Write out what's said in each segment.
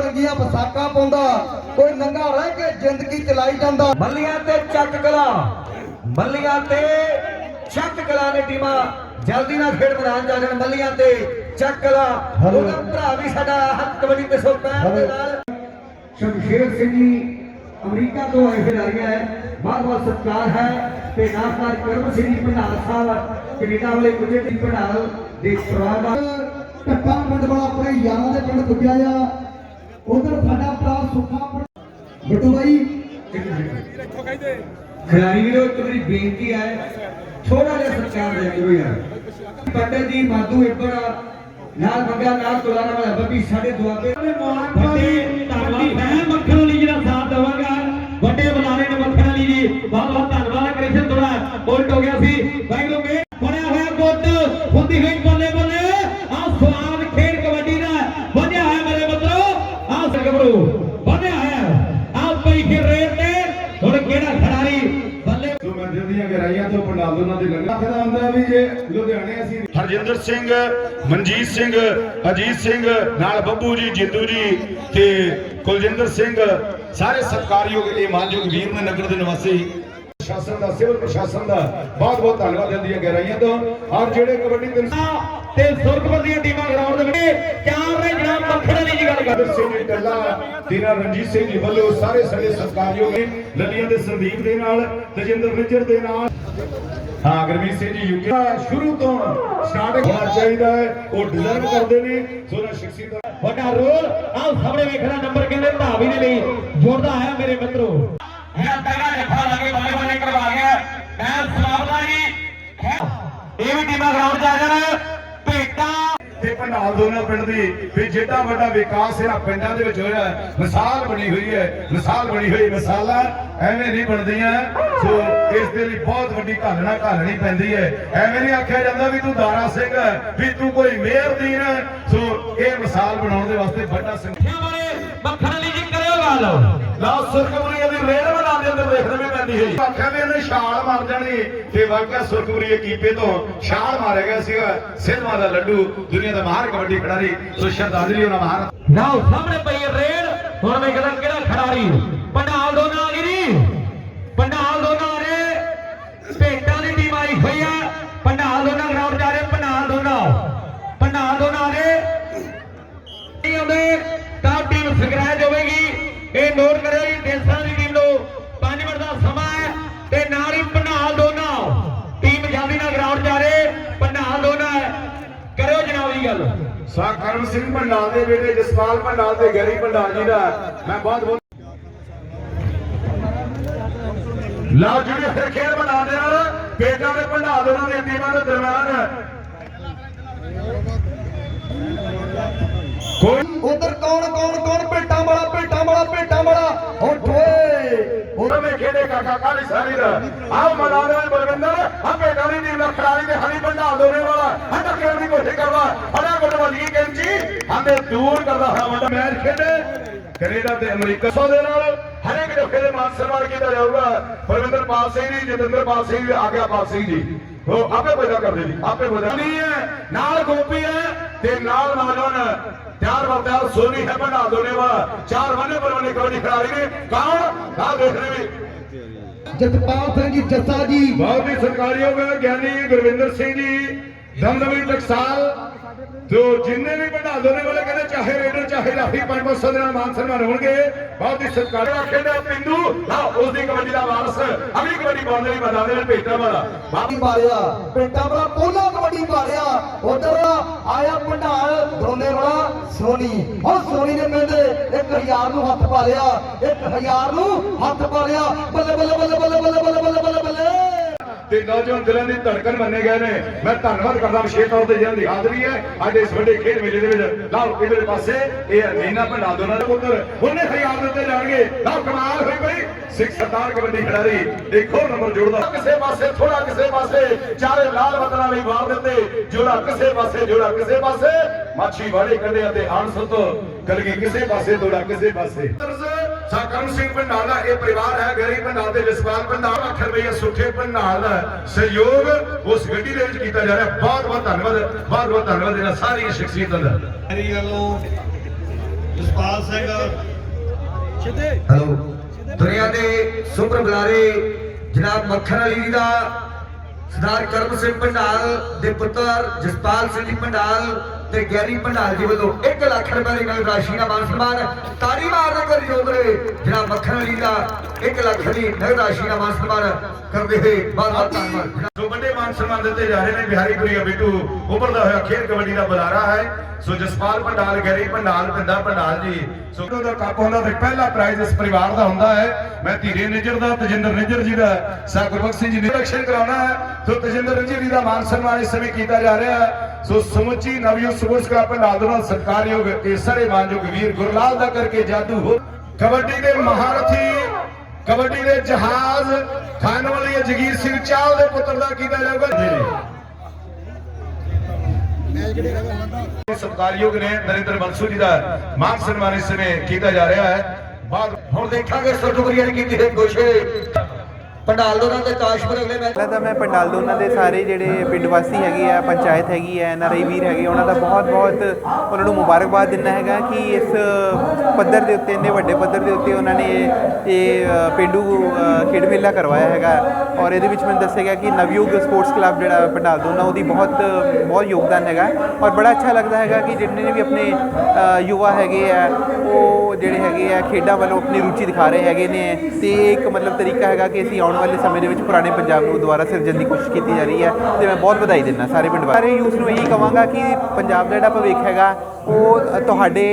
ਬਰੰਗੀਆਂ ਪਸਾਕਾਂ ਪਾਉਂਦਾ ਕੋਈ ਨੰਗਾ ਰਹਿ ਕੇ ਜ਼ਿੰਦਗੀ ਚਲਾਈ ਜਾਂਦਾ। ਮੱਲੀਆਂ ਤੇ ਚੱਕ ਕਲਾ ਮੱਲੀਆਂ ਤੇ ਚੱਕ ਕਲਾ ਨੇ ਟੀਮਾਂ ਜਲਦੀ ਨਾਲ ਖੇਡ ਮੈਦਾਨ ਜਾ ਜਾਣ। ਮੱਲੀਆਂ ਤੇ ਚੱਕ ਕਲਾ ਉਹਦਾ ਭਰਾ ਵੀ ਸਾਡਾ ਹੱਥ ਕਬੱਡੀ ਤੇ ਸੋ ਪੈਰ ਦੇ ਨਾਲ ਸ਼ਮਸ਼ੇਰ ਸਿੰਘ ਜੀ ਅਮਰੀਕਾ ਤੋਂ ਆਏ ਖਿਡਾਰੀ ਹੈ ਬਹੁਤ ਬਹੁਤ ਸਤਿਕਾਰ ਹੈ ਤੇ ਨਾਸਰ ਕਰਮ ਸਿੰਘ ਜੀ ਭੰਡਾਰ ਸਾਹਿਬ ਕੈਨੇਡਾ ਵਾਲੇ ਕੁਝ ਦੀ ਭੰਡਾਰ ਦੇ ਪਰਿਵਾਰ ਦਾ ਟੱਪਾ ਪਿੰਡ ਵਾਲਾ ਆਪਣੇ ਯਾਰਾਂ ਦੇ ਪਿੰਡ ਪੁੱਜਿਆ ਆ। ਉਧਰ ਸਾਡਾ ਭਰਾ ਸੁੱਖਾ ਬਟੂ ਬਾਈ ਖਿਡਾਰੀ ਵੀਰੋ ਇੱਕ ਮੇਰੀ ਬੇਨਤੀ ਹੈ ਥੋੜਾ ਜਿਹਾ ਸਤਿਕਾਰ ਦੇ ਕਰੋ ਯਾਰ। ਪੰਡਤ ਜੀ ਮਾਧੂ ਇੱਬੜ ਨਾਲ ਬੰਗਾ ਨਾਲ ਤੁਲਾਣਾ ਵਾਲਾ ਬੱਬੀ ਸਾਡੇ ਦੁਆਬੇ ਵੱਡੇ ਧੰਨਵਾਦ ਮੈਂ ਮੱਖਣ ਵਾਲੀ ਜਿਹੜਾ ਸਾਥ ਦੇਵਾਂਗਾ ਵੱਡੇ ਬੁਲਾਰੇ ਨੇ ਮੱਖਣ ਵਾਲੀ ਜੀ। ਬਹੁਤ ਬਹੁਤ ਧੰਨਵਾਦ ਕ੍ਰਿਸ਼ਨ ਥੋੜਾ ਉਲਟ ਹੋ ਗਿਆ ਸੀ। ਹਰਜਿੰਦਰ ਸਿੰਘ ਮਨਜੀਤ ਸਿੰਘ ਅਜੀਤ ਸਿੰਘ ਨਾਲ ਬੱਬੂ ਜੀ ਜਿੰਦੂ ਜੀ ਤੇ ਕੁਲਜਿੰਦਰ ਸਿੰਘ ਸਾਰੇ ਸਤਿਕਾਰਯੋਗ ਇਹ ਮਾਨਯੋਗ ਵੀਰ ਨੇ ਨਗਰ ਦੇ ਨਿਵਾਸੀ। ਪ੍ਰਸ਼ਾਸਨ ਦਾ ਸਿਵਲ ਪ੍ਰਸ਼ਾਸਨ ਦਾ ਬਹੁਤ ਬਹੁਤ ਧੰਨਵਾਦ ਦਿੰਦੀਆਂ ਗਹਿਰਾਈਆਂ ਤੋਂ। ਔਰ ਜਿਹੜੇ ਕਬੱਡੀ ਦੇ ਤੇ ਸੁਰਖਪੁਰ ਦੀਆਂ ਟੀਮਾਂ ਗਰਾਊਂਡ ਦੇ ਵਿੱਚ ਚਾਰ ਨੇ ਜਨਾਬ ਮੱਖਣ ਵਾਲੀ ਜੀ ਗੱਲ ਕਰਦੇ। ਸਿੰਘ ਜੀ ਟੱਲਾ ਤੇਰਾ ਰਣਜੀਤ ਸਿੰਘ ਜੀ ਵੱਲੋਂ ਸਾਰੇ ਸਾਡੇ ਸਤਿਕਾਰਯੋਗ ਨੇ ਲੱਲੀਆਂ ਦੇ ਸੰਦੀਪ ਦੇ ਨਾਲ ਤਜਿੰਦਰ ਨਿੱਜਰ ਦੇ ਨਾਲ। ਹਾਂ ਗੁਰਮੀਤ ਸਿੰਘ ਜੀ ਯੂਕੇ ਸ਼ੁਰੂ ਤੋਂ ਸਟਾਰਟ ਹੋਣਾ ਚਾਹੀਦਾ ਹੈ ਉਹ ਡਿਜ਼ਰਵ ਕਰਦੇ ਨੇ। ਸੋਨਾ ਸ਼ਖਸੀਅਤ ਦਾ ਵੱਡਾ ਰੋਲ। ਆਹ ਸਾਹਮਣੇ ਵੇਖਣਾ ਨੰਬਰ ਕਹਿੰਦੇ ਧਾਵੀ ਦੇ ਲਈ ਜੋੜਦਾ ਆਇਆ ਮੇਰੇ ਮਿੱਤਰੋ। ਇਹ ਪਹਿਲਾ ਜੱਫਾ ਲਾਗੇ ਬੱਲੇ ਬੱਲੇ ਕਰਵਾ ਗਿਆ ਮੈਂ ਸਲਾਮਦਾ ਜੀ। ਇਹ ਵੀ ਟੀਮਾਂ ਗਰਾਊਂਡ 'ਚ ਆ ਜਾਣ। ਪੰਡਾਲ ਦੋਨਾਂ ਪਿੰਡ ਦੀ ਵੀ ਜਿੱਡਾ ਵੱਡਾ ਵਿਕਾਸ ਇਹਨਾਂ ਪਿੰਡਾਂ ਦੇ ਵਿੱਚ ਹੋਇਆ ਹੈ, ਮਿਸਾਲ ਬਣੀ ਹੋਈ ਹੈ ਮਿਸਾਲ ਬਣੀ ਹੋਈ ਮਿਸਾਲਾਂ ਐਵੇਂ ਨਹੀਂ ਬਣਦੀਆਂ। ਸੋ ਇਸ ਦੇ ਲਈ ਬਹੁਤ ਵੱਡੀ ਘਾਲਣਾ ਘਾਲਣੀ ਪੈਂਦੀ ਹੈ। ਐਵੇਂ ਨਹੀਂ ਆਖਿਆ ਜਾਂਦਾ ਵੀ ਤੂੰ ਦਾਰਾ ਸਿੰਘ ਹੈ, ਵੀ ਤੂੰ ਕੋਈ ਮੇਅਰ ਦੀਨ ਹੈ। ਸੋ ਇਹ ਮਿਸਾਲ ਬਣਾਉਣ ਦੇ ਵਾਸਤੇ ਵੱਡਾ ਸਿੰਘ ਮੱਖਣ ਵਾਲੀ ਜੀ ਕਰਿਓ ਗੱਲ। ਨਾ ਸੁਰਖਪੁਰੀਏ ਦੀ ਰੇਲ ਦੇ ਹੈ ਆਖਿਆ ਵੀ ਇਹਨੇ ਛਾਲ ਮਾਰ ਜਾਣੀ ਤੇ ਵਾਕਿਆ ਸੁਰਖਪੁਰੀਏ ਕੀਪੇ ਤੋਂ ਛਾਲ ਮਾਰਿਆ ਗਿਆ ਸੀਗਾ। ਸਿਲਮਾ ਦਾ ਲੱਡੂ ਦੁਨੀਆ ਦਾ ਮਹਾਨ ਕਬੱਡੀ ਖਿਡਾਰੀ ਸੋ ਸ਼ਰਧਾਂਜਲੀ ਉਹਨਾਂ ਮਹਾਨ ਨਾਓ ਸਾਹਮਣੇ ਪਈ ਰੇਡ। ਹੁਣ ਵੇਖਦਾ ਕਿਹੜਾ ਖਿਡਾਰੀ। ਪੰਡਾਲ ਦੋਨਾਂ ਨਾਲ ਗਰਾਊਂਡ ਜਾ ਰਹੇ ਪੰਡਾਲ ਦੋਨਾਂ ਹੈ। ਕਰਿਓ ਜਨਾਬ ਜੀ ਗੱਲ। ਸਾ ਕਰਮ ਸਿੰਘ ਭੰਡਾਲ ਦੇ ਬੇਟੇ ਜਸਪਾਲ ਭੰਡਾਲ ਤੇ ਗਰੀ ਭੰਡਾਲ ਜੀ ਦਾ ਮੈਂ ਬਹੁਤ ਬਹੁਤ ਲਓ ਜਿਹੜੇ ਫਿਰ ਖੇਡ ਬਣਾ ਦੇ ਨਾਲ ਬੇਟਾ ਦੇ ਭੰਡਾਲ ਉਹਨਾਂ ਦੇ ਟੀਮਾਂ ਦੇ ਦਰਮਿਆਨ ਕੋਈ ਉਧਰ ਕੌਣ ਕੌਣ ਕੌਣ? ਭੇਟਾਂ ਵਾਲਾ ਭੇਟਾਂ ਵਾਲਾ ਭੇਟਾਂ ਵਾਲਾ। ਉੱਠ ਓਏ। ਉਹਨਾਂ ਨੇ ਖੇਡੇ ਕਾਕਾ ਕਾਲੀ ਸਾਰੀ ਦਾ। ਆਹ ਮੈਦਾਨ ਵਿੱਚ ਬਲਵਿੰਦਰ ਆ ਬੇਟਾ ਟੀਮ ਦਾ ਖਿਡਾਰੀ ਤੇ ਹਰੀ ਭੰਡਾਲ ਦੋਨੇ ਵਾਲਾ ਹੱਟਾ ਖੇਡ ਦੀ ਕੋਸ਼ਿਸ਼ ਕਰਦਾ? ਹੜਾ ਗੁੱਟ ਵਾਲੀ ਕੈਂਚੀ ਹੰਦੇ ਦੂਰ ਕਰਦਾ ਹੋਇਆ ਵੱਡਾ ਮੈਚ ਖੇਡੇ। ਕੈਨੇਡਾ ਤੇ ਅਮਰੀਕਾ ਸੋ ਦੇ ਨਾਲ, ਹਰੇਕ ਜੱਫੇ ਦੇ ਮਾਨ ਸਨਮਾਨ ਕੀਤਾ ਜਾਊਗਾ। ਬਲਵਿੰਦਰ ਪਾਲ ਸਿੰਘ ਜੀ, ਜਤਿੰਦਰ ਪਾਲ ਸਿੰਘ ਜੀ ਆਗਿਆਪਾਲ ਸਿੰਘ ਜੀ। ਉਹ ਆਪੇ ਪੈਦਾ ਕਰਦੇ ਜੀ, ਆਪੇ ਪੈਦਾ ਨਹੀਂ ਹੈ, ਨਾਲ ਗੋਪੀ ਹੈ ਤੇ ਨਾਲ ਨੌਜਵਾਨ ਤਿਆਰ ਬਰ ਤਿਆਰ ਸੋਨੀ ਹੈ ਬਣਾ ਦੋਨੇ ਵਾਲਾ। ਚਾਰ ਵੰਨੇ ਬਰਵਨੇ ਕਬੱਡੀ ਖਿਡਾਰੀ ਨੇ। ਕੌਣ? ਆ ਦੇਖ ਰਹੇ ਵੀ ਜਸਪਾਲ ਸਿੰਘ ਜੀ ਜੱਸਾ ਜੀ। ਬਹੁਤ ਹੀ ਸਰਕਾਰੀਓ ਗਏ ਗਿਆਨੀ ਗੁਰਵਿੰਦਰ ਸਿੰਘ ਜੀ ਦਮਦਮੀ ਟਕਸਾਲ। ਜੋ ਜਿੰਨੇ ਵੀ ਬੰਡਾਦੋ ਨੇ ਵਾਲੇ ਕਹਿੰਦੇ ਚਾਹੇ ਰੇਡਰ ਚਾਹੇ ਲਾਹੀ 500 ਦੇ ਨਾਲ ਮਾਨ ਸਨਮਾਨ ਹੋਣਗੇ। ਬਹੁਤ ਹੀ ਸਰਕਾਰ ਖੇਡਾ ਪਿੰਦੂ ਲਾ ਉਸ ਦੀ ਕਬੱਡੀ ਦਾ ਵਾਰਸ। ਅਗਲੀ ਕਬੱਡੀ ਪਾਉਣ ਲਈ ਮੈਦਾਨ ਦੇ ਭੇਟਾ ਵਾਲਾ ਬਾਬੀ ਮਾਰਿਆ ਭੇਟਾ ਵਾਲਾ ਪੋਲਾ ਕਬੱਡੀ ਮਾਰਿਆ। ਉਧਰ ਆਇਆ ਭੰਡਾਲ ਦੋਨੇ ਵਾਲਾ ਸੋਨੀ। ਉਹ ਸੋਨੀ ਨੇ ਮਿਲਦੇ 1000 ਨੂੰ ਹੱਥ ਪਾ ਲਿਆ 1000 ਨੂੰ ਹੱਥ ਪਾ ਲਿਆ। ਬੱਲੇ ਬੱਲੇ ਤੇ ਨੌਜਵਾਨ ਦਿਲਾਂ ਦੀ ਧੜਕਣ ਮੰਨੇ ਗਏ ਨੇ। ਮੈਂ ਧੰਨਵਾਦ ਕਰਦਾ ਵਿਸ਼ੇਸ਼ ਤੌਰ ਤੇ ਜਿਹਨਾਂ ਦੀ ਹਾਜ਼ਰੀ ਹੈ। ਅੱਜ ਇਸ ਵੱਡੇ ਖੇਡ ਮੇਲੇ ਦੇ ਵਿੱਚ ਲਾਓ ਇਧਰ ਪਾਸੇ ਇਹ ਹੈ ਨੀਨਾ ਭੰਡਾ ਪੁੱਤਰ ਉਹਨੇ ਹਜ਼ਾਰ ਦੇ ਜਾਣਗੇ। ਲਾਓ, ਕਮਾਲ ਹੋਈ ਬਈ। ਸਿੱਖ ਸਰਦਾਰ ਕਬੱਡੀ ਖਿਡਾਰੀ। ਦੇਖੋ ਨੰਬਰ ਜੋੜਦਾ। ਕਿਸੇ ਪਾਸੇ ਥੋੜਾ ਕਿਸੇ ਪਾਸੇ, ਚਾਰੇ ਲਾਲ ਬਤਨਾਂ ਲਈ ਵਾਰ ਦਿੱਤੇ। ਜੋੜਾ ਕਿਸੇ ਪਾਸੇ, ਜੋੜਾ ਕਿਸੇ ਪਾਸੇ। ਮਾਛੀ ਵਾੜੇ ਕੰਡੇ ਅਤੇ ਅਣਸੁੱਤ ਕਲਗੀ ਕਿਸੇ ਪਾਸੇ, ਤੋੜਾ ਕਿਸੇ ਪਾਸੇ। ਸਾਕਰਮ ਸਿੰਘ ਭੰਡਾਲ ਦਾ ਇਹ ਪਰਿਵਾਰ ਹੈ। ਗੈਰੀ ਭੰਡਾਲ ਤੇ ਜਸਪਾਲ ਭੰਡਾਲ। ਲੱਖ ਰੁਪਏ ਸੁੱਖੇ ਭੰਡਾਲ। ਦਾ ਸਹਿਯੋਗ ਉਸ ਗੱਡੀ ਦੇ ਵਿੱਚ ਕੀਤਾ ਜਾ ਰਿਹਾ। ਬਹੁਤ ਬਹੁਤ ਧੰਨਵਾਦ ਬਹੁਤ ਬਹੁਤ ਧੰਨਵਾਦ ਇਹਨਾਂ ਸਾਰੀ ਸ਼ਖਸੀਅਤਾਂ ਦਾ। ਮੇਰੀ ਵੱਲੋਂ ਜਸਪਾਲ ਸਿੰਘ ਹੈਲੋ। ਦੁਨੀਆ ਦੇ ਸੁਪਰ ਬੁਲਾਰੇ ਜਨਾਬ ਮੱਖਣ ਅਲੀ ਜੀ ਦਾ ਸਰਦਾਰ ਕਰਮ ਸਿੰਘ ਭੰਡਾਲ ਦੇ ਪੁੱਤਰ ਜਸਪਾਲ ਸਿੰਘ ਜੀ ਭੰਡਾਲ ਤੇ ਗੈਰੀ ਭੰਡਾਲ ਜੀ ਵੱਲੋਂ 1 ਲੱਖ ਰੁਪਏ ਦੀ ਨਗਦ ਰਾਸ਼ੀ ਦਾ ਮਾਨ ਸਨਮਾਨ ਤਾੜੀ ਮਾਰਦੇ ਕਰ ਜੋਗਰੇ ਜਨਾਬ ਮੱਖਣ ਅਲੀ ਦਾ 1 ਲੱਖ ਦੀ ਨਗਦ ਰਾਸ਼ੀ ਦਾ ਮਾਨ ਸਨਮਾਨ ਕਰਦੇ ਹੋਏ ਬਹੁਤ ਬਹੁਤ ਧੰਨਵਾਦ ਸੋ ਵੱਡੇ ਮਾਨ ਸਨਮਾਨ ਦਿੱਤੇ ਜਾ ਰਹੇ ਨੇ ਬਿਹਾਰੀ ਪੁਰੀਆ ਬਿੱਟੂ ਉੱਭਰਦਾ ਹੋਇਆ ਖੇਡ ਕਬੱਡੀ ਦਾ ਬੁਲਾਰਾ ਹੈ। ਸੋ ਜਸਪਾਲ ਭੰਡਾਲ ਗੈਰੀ ਭੰਡਾਲ ਪਿੰਦਾ ਭੰਡਾਲ ਜੀ ਸੋ ਦਾ ਕੱਪ ਹੁੰਦਾ ਤੇ ਪਹਿਲਾ ਪ੍ਰਾਈਜ਼ ਇਸ ਪਰਿਵਾਰ ਦਾ ਹੁੰਦਾ ਹੈ। ਮੈਂ ਧੀਰੇ ਨਿਜਰ ਦਾ ਤਜਿੰਦਰ ਨਿਜਰ ਜੀ ਦਾ ਸਾ ਗੁਰਬਖਸ਼ ਸਿੰਘ ਜੀ ਨੇ। ਇਲੈਕਸ਼ਨ ਕਰਾਉਣਾ ਹੈ। ਸੋ ਤਜਿੰਦਰ ਨਿਜਰ ਦਾ ਮਾਨ ਸਨਮਾਨ ਇਸ ਸਮੇਂ ਕੀਤਾ ਜਾ ਰਿਹਾ ਹੈ। ਸੋ ਸਮੁੱਚੀ ਨਵਯੁਗ ਸਪੋਰਟਸ ਕਲੱਬ ਭੰਡਾਲ ਦੇ ਨਾਲ ਮਾਨਯੋਗ ਵੀਰ ਗੁਰਲਾਲ ਦਾ ਕਰਕੇ ਜਾਦੂ ਹੋ ਕਬੱਡੀ ਦੇ ਮਹਾਰਥੀ, ਕਬੱਡੀ ਦੇ ਜਹਾਜ਼, ਖਾਨ ਵਾਲੀ ਜਗੀਰ ਸਿੰਘ ਚਾਲ ਦੇ ਪੁੱਤਰ ਦਾ ਕੀਤਾ ਜਾਊਗਾ। ਜੀ। ਨੇ ਨਰਿੰਦਰ ਬੰਸੂ ਜੀ ਦਾ ਮਾਨ ਸਨਮਾਨ ਇਸ ਸਮੇਂ ਕੀਤਾ ਜਾ ਰਿਹਾ ਹੈ। ਬਾਅਦ ਹੁਣ ਦੇਖਾਂਗੇ ਸਰਦੁਗਰੀਆ ਨੇ ਕੀਤੀ ਹੈ ਕੋਸ਼ਿਸ਼ ਪੰਡਾਲ ਦੋਨਾਂ ਦੇ ਕਾਸ਼ਪੁਰ ਅਗਲੇ ਮੈਚ ਪਹਿਲਾਂ ਤਾਂ ਮੈਂ ਪੰਡਾਲ ਦੋਨਾਂ ਦੇ ਸਾਰੇ ਜਿਹੜੇ ਪਿੰਡ ਵਾਸੀ ਹੈਗੇ ਆ, ਪੰਚਾਇਤ ਹੈਗੀ ਹੈ ਐਨਆਰਆਈ ਵੀਰ ਹੈਗੇ ਉਹਨਾਂ ਦਾ ਬਹੁਤ ਬਹੁਤ ਉਹਨਾਂ ਨੂੰ ਮੁਬਾਰਕਬਾਦ ਦਿੰਦਾ ਹੈਗਾ ਕਿ ਇਸ ਪੱਧਰ ਦੇ ਉੱਤੇ, ਇੰਨੇ ਵੱਡੇ ਪੱਧਰ ਦੇ ਉੱਤੇ ਉਹਨਾਂ ਨੇ ਇਹ- ਇਹ ਪੇਂਡੂ ਖੇਡ ਮੇਲਾ ਕਰਵਾਇਆ ਹੈਗਾ। ਔਰ ਇਹਦੇ ਵਿੱਚ ਮੈਨੂੰ ਦੱਸਿਆ ਗਿਆ ਕਿ ਨਵਯੁਗ ਸਪੋਰਟਸ ਕਲੱਬ ਜਿਹੜਾ ਪੰਡਾਲ ਦੋਨਾਂ ਉਹਦੀ ਬਹੁਤ ਬਹੁਤ ਯੋਗਦਾਨ ਹੈਗਾ। ਔਰ ਬੜਾ ਅੱਛਾ ਲੱਗਦਾ ਹੈਗਾ ਕਿ ਜਿੰਨੇ ਵੀ ਆਪਣੇ ਯੁਵਾ ਹੈਗੇ ਆ, ਉਹ ਜਿਹੜੇ ਹੈਗੇ ਆ, ਖੇਡਾਂ ਵੱਲੋਂ ਆਪਣੀ ਰੁਚੀ ਦਿਖਾ ਰਹੇ ਹੈਗੇ ਨੇ। ਤੇ ਇਹ ਇੱਕ ਮਤਲਬ ਤਰੀਕਾ ਹੈਗਾ ਕਿ ਅਸੀਂ ਆਉਣ ਵਾਲੇ ਸਮੇਂ ਦੇ ਵਿੱਚ ਪੁਰਾਣੇ ਪੰਜਾਬ ਨੂੰ ਦੁਬਾਰਾ ਸਿਰਜਣ ਦੀ ਕੋਸ਼ਿਸ਼ ਕੀਤੀ ਜਾ ਰਹੀ ਹੈ ਤੇ ਮੈਂ ਬਹੁਤ ਵਧਾਈ ਦਿੰਦਾ ਸਾਰੇ ਪਿੰਡ ਵਾਲੇ ਸਾਰੇ ਯੂਥ ਨੂੰ ਇਹੀ ਕਹਾਂਗਾ ਕਿ ਪੰਜਾਬ ਦਾ ਜਿਹੜਾ ਭਵਿੱਖ ਹੈਗਾ, ਉਹ ਤੁਹਾਡੇ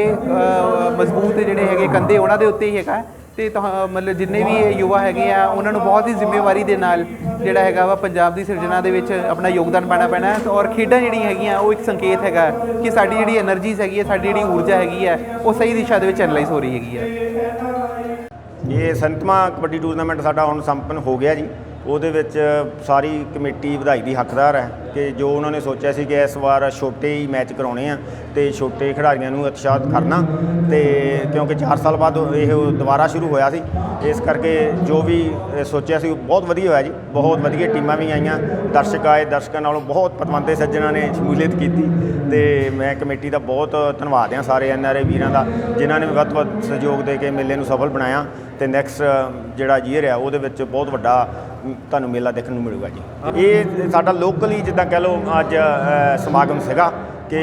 ਮਜ਼ਬੂਤ ਜਿਹੜੇ ਹੈਗੇ ਕੰਦੇ ਉਹਨਾਂ ਦੇ ਉੱਤੇ ਹੀ ਹੈਗਾ। ਤੇ ਮਤਲਬ ਜਿੰਨੇ ਵੀ ਇਹ ਯੁਵਾ ਹੈਗੇ ਆ, ਉਹਨਾਂ ਨੂੰ ਬਹੁਤ ਹੀ ਜ਼ਿੰਮੇਵਾਰੀ ਦੇ ਨਾਲ ਜਿਹੜਾ ਹੈਗਾ ਵਾ ਪੰਜਾਬ ਦੀ ਸਿਰਜਣਾ ਦੇ ਵਿੱਚ ਆਪਣਾ ਯੋਗਦਾਨ ਪਾਣਾ ਪੈਣਾ ਹੈ। ਔਰ ਖੇਡਾਂ ਜਿਹੜੀਆਂ ਹੈਗੀਆਂ, ਉਹ ਇੱਕ ਸੰਕੇਤ ਹੈਗਾ ਕਿ ਸਾਡੀ ਜਿਹੜੀ એનર્ਜੀਜ਼ ਹੈਗੀ ਹੈ, ਸਾਡੀ ਜਿਹੜੀ ਊਰਜਾ ਹੈਗੀ ਹੈ, ਉਹ ਸਹੀ ਦਿਸ਼ਾ ਦੇ ਵਿੱਚ ਚੈਨਲਾਈਜ਼ ਹੋ ਰਹੀ ਹੈਗੀ ਹੈ। ਇਹ ਸੰਤਮਾ ਕਬੱਡੀ ਟੂਰਨਾਮੈਂਟ ਸਾਡਾ ਹੁਣ ਸੰਪੰਨ ਹੋ ਗਿਆ ਜੀ। ਉਹਦੇ ਵਿੱਚ ਸਾਰੀ ਕਮੇਟੀ ਵਧਾਈ ਦੀ ਹੱਕਦਾਰ ਹੈ। ਕਿ ਜੋ ਉਹਨਾਂ ਨੇ ਸੋਚਿਆ ਸੀ ਕਿ ਇਸ ਵਾਰ ਛੋਟੇ ਹੀ ਮੈਚ ਕਰਾਉਣੇ ਆ ਤੇ ਛੋਟੇ ਖਿਡਾਰੀਆਂ ਨੂੰ ਉਤਸ਼ਾਹਿਤ ਕਰਨਾ ਤੇ ਕਿਉਂਕਿ 4 ਸਾਲ ਬਾਅਦ ਇਹ ਦੁਬਾਰਾ ਸ਼ੁਰੂ ਹੋਇਆ ਸੀ, ਇਸ ਕਰਕੇ ਜੋ ਵੀ ਸੋਚਿਆ ਸੀ ਉਹ ਬਹੁਤ ਵਧੀਆ ਹੋਇਆ ਜੀ, ਬਹੁਤ ਵਧੀਆ ਟੀਮਾਂ ਵੀ ਆਈਆਂ, ਦਰਸ਼ਕ ਆਏ, ਦਰਸ਼ਕਾਂ ਨਾਲੋਂ ਬਹੁਤ ਪਤਵੰਤੇ ਸੱਜਣਾ ਨੇ ਸ਼ਮੂਲੀਅਤ ਕੀਤੀ ਤੇ ਮੈਂ ਕਮੇਟੀ ਦਾ ਬਹੁਤ ਧੰਨਵਾਦ ਹਾਂ ਸਾਰੇ ਐਨਆਰਏ ਵੀਰਾਂ ਦਾ, ਜਿਨ੍ਹਾਂ ਨੇ ਵੱਧ ਤੋਂ ਵੱਧ ਸਹਿਯੋਗ ਦੇ ਕੇ ਮੇਲੇ ਨੂੰ ਸਫਲ ਬਣਾਇਆ ਤੇ ਨੈਕਸਟ ਜਿਹੜਾ ਈਅਰ ਆ, ਉਹਦੇ ਵਿੱਚ ਬਹੁਤ ਵੱਡਾ ਤੁਹਾਨੂੰ ਮੇਲਾ ਦੇਖਣ ਨੂੰ ਮਿਲੂਗਾ ਜੀ। ਇਹ ਸਾਡਾ ਲੋਕਲੀ ਜਿੱਦਾਂ ਕਹਿ ਲਓ ਅੱਜ ਸਮਾਗਮ ਸੀਗਾ ਕਿ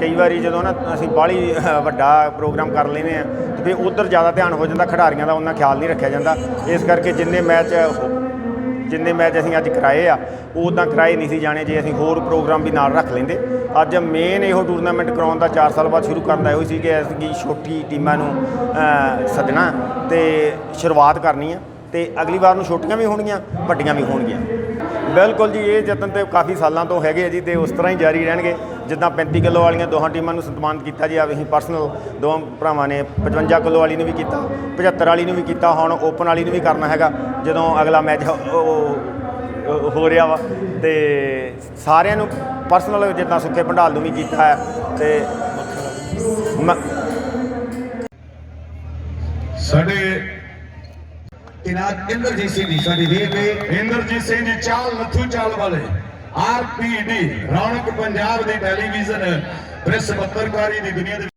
ਕਈ ਵਾਰੀ ਜਦੋਂ ਨਾ ਅਸੀਂ ਬਾਹਲੀ ਵੱਡਾ ਪ੍ਰੋਗਰਾਮ ਕਰ ਲੈਨੇ ਆ ਤੇ ਫਿਰ ਉਧਰ ਜ਼ਿਆਦਾ ਧਿਆਨ ਹੋ ਜਾਂਦਾ, ਖਿਡਾਰੀਆਂ ਦਾ ਉਹਨਾਂ ਖਿਆਲ ਨਹੀਂ ਰੱਖਿਆ ਜਾਂਦਾ। ਇਸ ਕਰਕੇ ਜਿੰਨੇ ਮੈਚ ਜਿੰਨੇ ਮੈਚ ਅਸੀਂ ਅੱਜ ਕਰਾਏ ਆ, ਉਹ ਉਦਾਂ ਕਰਾਏ ਨਹੀਂ ਸੀ ਜਾਣੇ, ਜੇ ਅਸੀਂ ਹੋਰ ਪ੍ਰੋਗਰਾਮ ਵੀ ਨਾਲ ਰੱਖ ਲੈਂਦੇ। ਅੱਜ ਮੇਨ ਇਹੋ ਟੂਰਨਾਮੈਂਟ ਕਰਾਉਣ ਦਾ 4 ਸਾਲ ਬਾਅਦ ਸ਼ੁਰੂ ਕਰਨ ਦਾ ਇਹੋ ਸੀ ਕਿ ਅਸੀਂ ਛੋਟੀ ਟੀਮਾਂ ਨੂੰ ਸੱਦਣਾ ਤੇ ਸ਼ੁਰੂਆਤ ਕਰਨੀ ਆ ਤੇ ਅਗਲੀ ਵਾਰ ਨੂੰ ਛੋਟੀਆਂ ਵੀ ਹੋਣਗੀਆਂ, ਵੱਡੀਆਂ ਵੀ ਹੋਣਗੀਆਂ। ਬਿਲਕੁਲ ਜੀ, ਇਹ ਯਤਨ ਤੇ ਕਾਫੀ ਸਾਲਾਂ ਤੋਂ ਹੈਗੇ ਆ ਜੀ ਤੇ ਉਸ ਤਰ੍ਹਾਂ ਹੀ ਜਾਰੀ ਰਹਿਣਗੇ। ਜਿੱਦਾਂ 35 ਕਿਲੋ ਵਾਲੀਆਂ ਦੋਹਾਂ ਟੀਮਾਂ ਨੂੰ ਸਨਮਾਨਿਤ ਕੀਤਾ ਜੀ, ਆ ਅਸੀਂ ਪਰਸਨਲ ਦੋਵਾਂ ਭਰਾਵਾਂ ਨੇ 55 ਕਿਲੋ ਵਾਲੀ ਨੂੰ ਵੀ ਕੀਤਾ 75 ਵਾਲੀ ਨੂੰ ਵੀ ਕੀਤਾ, ਹੁਣ ਓਪਨ ਵਾਲੀ ਨੂੰ ਵੀ ਕਰਨਾ ਹੈਗਾ, ਜਦੋਂ ਅਗਲਾ ਮੈਚ ਹੋ ਰਿਹਾ ਵਾ ਤੇ ਸਾਰਿਆਂ ਨੂੰ ਪਰਸਨਲ ਜਿੱਦਾਂ ਸੁੱਕੇ ਭੰਡਾਲ ਨੂੰ ਵੀ ਕੀਤਾ ਹੈ ਤੇ ਮ- ਸਾਡੇ ਇਨਾਦ ਇੰਦਰਜੀਤ ਸਿੰਘ ਜੀ ਸਾਡੀ ਵੀਰ ਨੇ ਇੰਦਰਜੀਤ ਸਿੰਘ ਜੀ ਚਾਲ ਨੱਥੂ ਚਾਲ ਵਾਲੇ। ਆਰਪੀਡੀ, ਰੌਣਕ ਪੰਜਾਬ ਦੀ ਟੈਲੀਵਿਜ਼ਨ ਪ੍ਰੈਸ ਪੱਤਰਕਾਰੀ ਦੀ ਦੁਨੀਆ ਦੇ